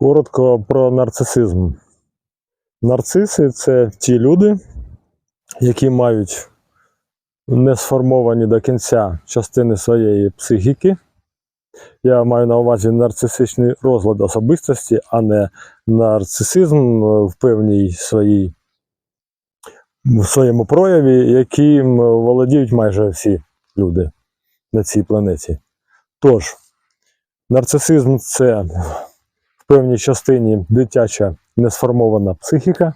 Коротко про нарцисизм. Нарциси це ті люди, які мають не сформовані до кінця частини своєї психіки. Я маю на увазі нарцисичний розлад особистості, а не нарцисизм в певній своїй в своєму прояві, яким володіють майже всі люди на цій планеті. Тож, нарцисизм це певній частині дитяча несформована психіка,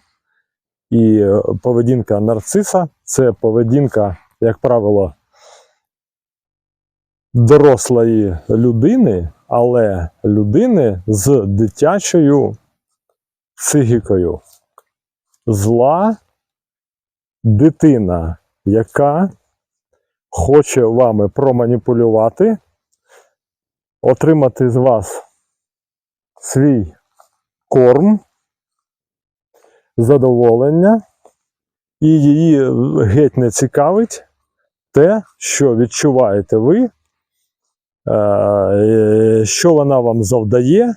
і е, поведінка нарциса це поведінка, як правило, дорослої людини, але людини з дитячою психікою. Зла дитина, яка хоче вами проманіпулювати, отримати з вас свій корм, задоволення, і її геть не цікавить те, що відчуваєте ви, е, що вона вам завдає.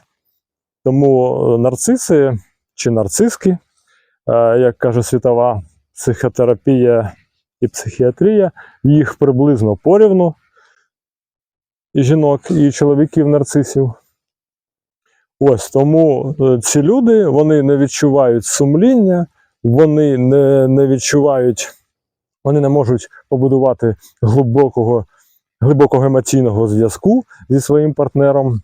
Тому нарциси чи нарциски, е, як каже світова психотерапія і психіатрія, їх приблизно порівну і жінок, і чоловіків нарцисів. Ось тому е, ці люди вони не відчувають сумління, вони не, не відчувають, вони не можуть побудувати глибокого, глибокого емоційного зв'язку зі своїм партнером.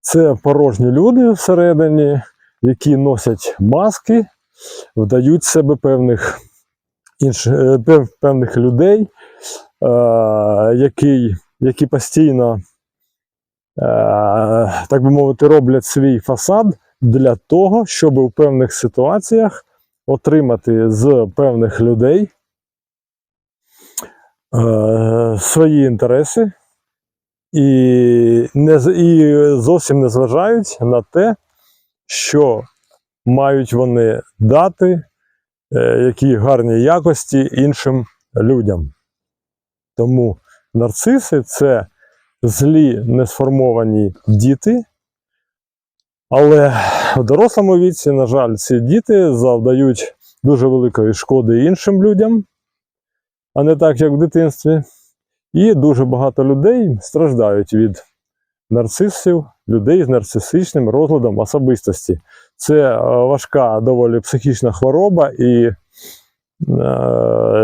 Це порожні люди всередині, які носять маски, вдають себе певних, інш, е, певних людей, е, які, які постійно так би мовити, роблять свій фасад для того, щоб у певних ситуаціях отримати з певних людей е, свої інтереси і, не, і зовсім не зважають на те, що мають вони дати, е, які гарні якості іншим людям. Тому нарциси це злі несформовані діти. Але в дорослому віці, на жаль, ці діти завдають дуже великої шкоди іншим людям, а не так, як в дитинстві. І дуже багато людей страждають від нарцисів, людей з нарцисичним розладом особистості. Це е, важка доволі психічна хвороба, і е,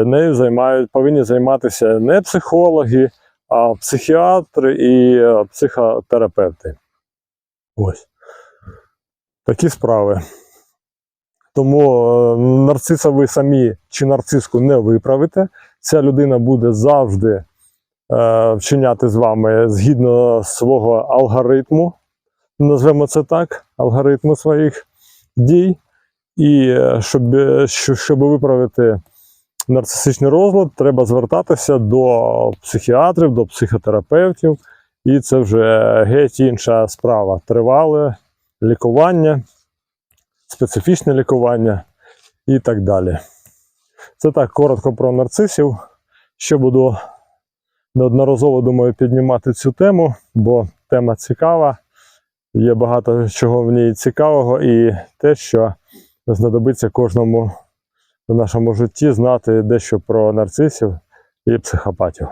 нею займають, повинні займатися не психологи, а психіатри і е, психотерапевти. Ось. Такі справи. Тому е, нарциса ви самі чи нарциску не виправите. Ця людина буде завжди е, вчиняти з вами згідно свого алгоритму, назвемо це так, алгоритму своїх дій. І е, щоб, щоб виправити нарцисичний розлад, треба звертатися до психіатрів, до психотерапевтів. І це вже геть інша справа. Тривале лікування, специфічне лікування і так далі. Це так коротко про нарцисів. Ще буду неодноразово думаю піднімати цю тему, бо тема цікава. Є багато чого в ній цікавого, і те, що знадобиться кожному в нашому житті знати дещо про нарцисів і психопатів.